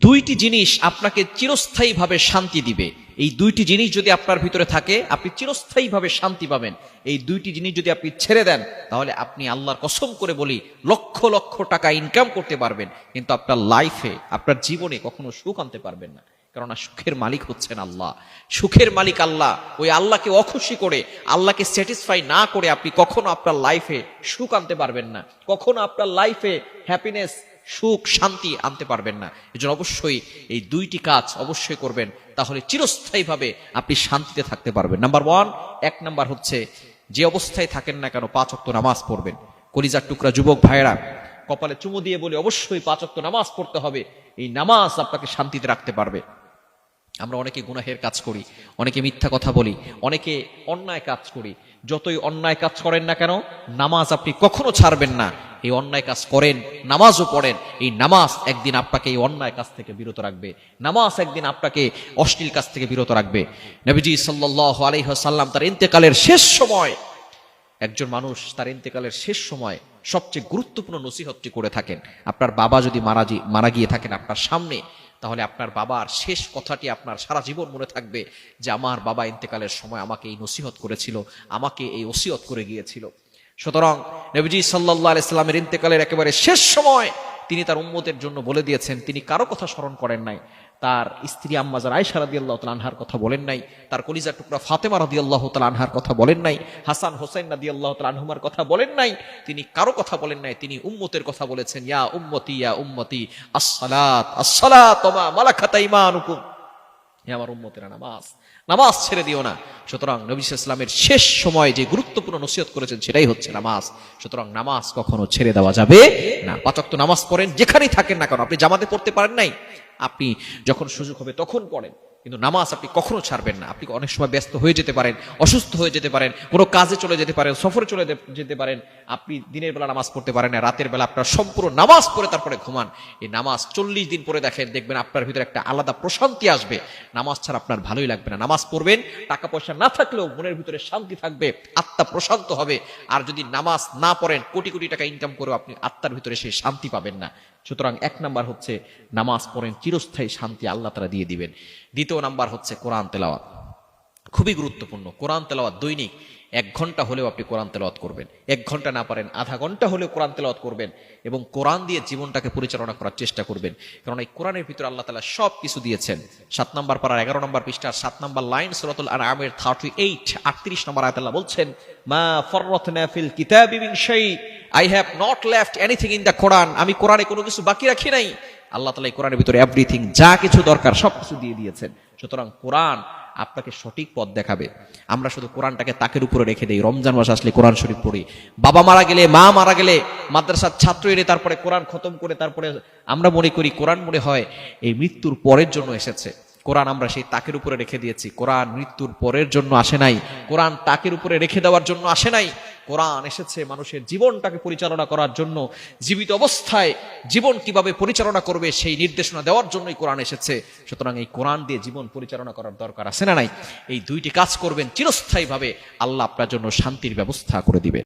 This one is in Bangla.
দুইটি জিনিস আপনাকে চিরস্থায়ীভাবে শান্তি দিবে। এই দুইটি জিনিস যদি আপনার ভিতরে থাকে, আপনি চিরস্থায়ীভাবে শান্তি পাবেন। এই দুইটি জিনিস যদি আপনি ছেড়ে দেন, তাহলে আপনি আল্লাহর কসম করে বলি, লক্ষ লক্ষ টাকা ইনকাম করতে পারবেন। কিন্তু আপনার লাইফে আপনার জীবনে কখনো সুখ আনতে পারবেন না। কেননা সুখের মালিক হচ্ছেন আল্লাহ। সুখের মালিক আল্লাহ। ওই আল্লাহকে অখুশি করে, আল্লাহকে স্যাটিসফাই না করে আপনি কখনো আপনার লাইফে সুখ আনতে পারবেন না। কখনো আপনার লাইফে হ্যাপিনেস সুখ, শান্তি আনতে পারবেন না। এজন্য অবশ্যই এই দুইটি কাজ অবশ্যই করবেন। তাহলে চিরস্থায়ীভাবে আপনি শান্তিতে থাকতে পারবেন। নাম্বার ওয়ান এক নাম্বার হচ্ছে যে অবস্থায় থাকেন না কেন পাঁচ নামাজ পড়বেন। কলিজার টুকরা যুবক ভাইয়েরা, কপালে চুমু দিয়ে বলে অবশ্যই পাঁচ নামাজ পড়তে হবে। এই নামাজ আপনাকে শান্তিতে রাখতে পারবে। আমরা অনেকে গুনাহের কাজ করি, অনেকে মিথ্যা কথা বলি, অনেকে অন্যায় কাজ করি। যতই অন্যায় কাজ করেন না কেন, নামাজ আপনি কখনো ছাড়বেন না। এই অন্যায় কাজ করেন, নামাজও পড়েন, এই নামাজ একদিন আপনাকে এই অন্যায় কাজ থেকে বিরত রাখবে। নামাজ একদিন আপনাকে অশ্লীল কাজ থেকে বিরত রাখবে। নবীজি সাল্লাহ আলহ্লাম তার ইন্তেকালের শেষ সময়, একজন মানুষ তার ইন্তেকালের শেষ সময় সবচেয়ে গুরুত্বপূর্ণ নসিহতটি করে থাকেন। আপনার বাবা যদি মারা মারা গিয়ে থাকেন আপনার সামনে, তাহলে আপনার বাবার শেষ কথাটি আপনার সারা জীবন মনে থাকবে যে, আমার বাবা ইন্তেকালের সময় আমাকে এই নসিহত করেছিল, আমাকে এই ওসিয়ত করে গিয়েছিল। সুতরাং নবীজি সাল্লাহ আলাইস্লামের ইন্তেকালের একেবারে শেষ সময় তিনি তার উম্মতের জন্য বলে দিয়েছেন, তিনি কারও কথা স্মরণ করেন নাই। তার স্ত্রী আম্মাজার আয়সা রাদি আল্লাহ আনহার কথা বলেন নাই। তার কলিজার টুকরা ফাতেমা রাদি আল্লাহ আনহার কথা বলেন নাই। হাসান হোসেন রাদি আল্লাহ আনহুমার কথা বলেন নাই। তিনি কারও কথা বলেন নাই, তিনি উম্মতের কথা বলেছেন। ইয়া উম্মতি ইয়া উম্মতি, আসসালাত আসসালাত মালাখাতা ইমানুকুম। হে আমার উম্মতেরা, নামাজ নামাজ ছেড়ে দিও না। সুতরাং নবী ইসলামের শেষ সময় যে গুরুত্বপূর্ণ নসিহত করেছেন সেটাই হচ্ছে নামাজ। সুতরাং নামাজ কখনো ছেড়ে দেওয়া যাবে না। পাচক তো নামাজ পড়েন, যেখানেই থাকেন না কেন। আপনি জামাতে পড়তে পারেন নাই, আপনি যখন সুযোগ হবে তখন পড়েন। কিন্তু নামাজ আপনি কখনো ছাড়বেন না। আপনি অনেক সময় ব্যস্ত হয়ে যেতে পারেন, অসুস্থ হয়ে যেতে পারেন, কোনো কাজে চলে যেতে পারেন, সফরে চলে যেতে পারেন। আপনি দিনের বেলা নামাজ পড়তে পারেন না, রাতের বেলা আপনার সম্পূর্ণ নামাজ পড়ে তারপরে ঘুমান। এই নামাজ চল্লিশ দিন পরে দেখেন, দেখবেন আপনার ভিতরে একটা আলাদা প্রশান্তি আসবে। নামাজ ছাড়া আপনার ভালোই লাগবে না। নামাজ পড়বেন, টাকা পয়সা না থাকলেও মনের ভিতরে শান্তি থাকবে, আত্মা প্রশান্ত হবে। আর যদি নামাজ না পড়েন, কোটি কোটি টাকা ইনকাম করেও আপনি আত্মার ভিতরে সেই শান্তি পাবেন না। সুতরাং এক নাম্বার হচ্ছে, নামাজ পড়েন চিরস্থায়ী শান্তি আল্লাহ তারা দিয়ে দিবেন। দ্বিতীয় নাম্বার হচ্ছে কোরআন তেলাওয়াত। খুবই গুরুত্বপূর্ণ। কোরআন তেলাওয়াত দৈনিক এক ঘণ্টা হলেও আপনি কোরআন তেলাওয়াত করবেন। এক ঘণ্টা না পারেন, আধা ঘণ্টা হলেও কোরআন তেলাওয়াত করবেন এবং কোরআন দিয়ে জীবনটাকে পরিচালনা করার চেষ্টা করবেন। কারণ এই কোরআনের ভিতরে আল্লাহ তালা সব কিছু দিয়েছেন। সাত নম্বর পাড়ার এগারো নম্বর পৃষ্ঠার সাত নম্বর লাইন সুরাতুল আমের থার্টি এইট আটত্রিশ নম্বর আয়াতাল্লাহ বলছেন, মা ফররতনা ফিল কিতাবি শাই I have not left anything in the Quran আমি কোরআনে কোনো কিছু বাকি রাখি নাই। আল্লাহ তালা এই কোরআনের ভিতরে এভরিথিং যা কিছু দরকার সব কিছু দিয়ে দিয়েছেন। সুতরাং কোরআন আপনাকে সঠিক পথ দেখাবে। আমরা শুধু কোরআনটাকে তাকের উপরে রেখে দিই। রমজান মাস আসলে কোরআন শরীফ পড়ি। বাবা মারা গেলে, মা মারা গেলে, মাদ্রাসার ছাত্র এনে তারপরে কোরআন খতম করে তারপরে আমরা মনে করি, কোরআন মনে হয় এই মৃত্যুর পরের জন্য এসেছে। কোরআন আমরা সেই তাকের উপরে রেখে দিয়েছি। কোরআন মৃত্যুর পরের জন্য আসে নাই। কোরআন তাকের উপরে রেখে দেওয়ার জন্য আসে নাই। কোরআন এসেছে মানুষের জীবনটাকে পরিচালনা করার জন্য। জীবিত অবস্থায় জীবন কীভাবে পরিচালনা করবে সেই নির্দেশনা দেওয়ার জন্যই কোরআন এসেছে। সুতরাং এই কোরআন দিয়ে জীবন পরিচালনা করার দরকার আছে না নাই? এই দুইটি কাজ করবেন চিরস্থায়ীভাবে। আল্লাহ আপনার জন্য শান্তির ব্যবস্থা করে দিবে।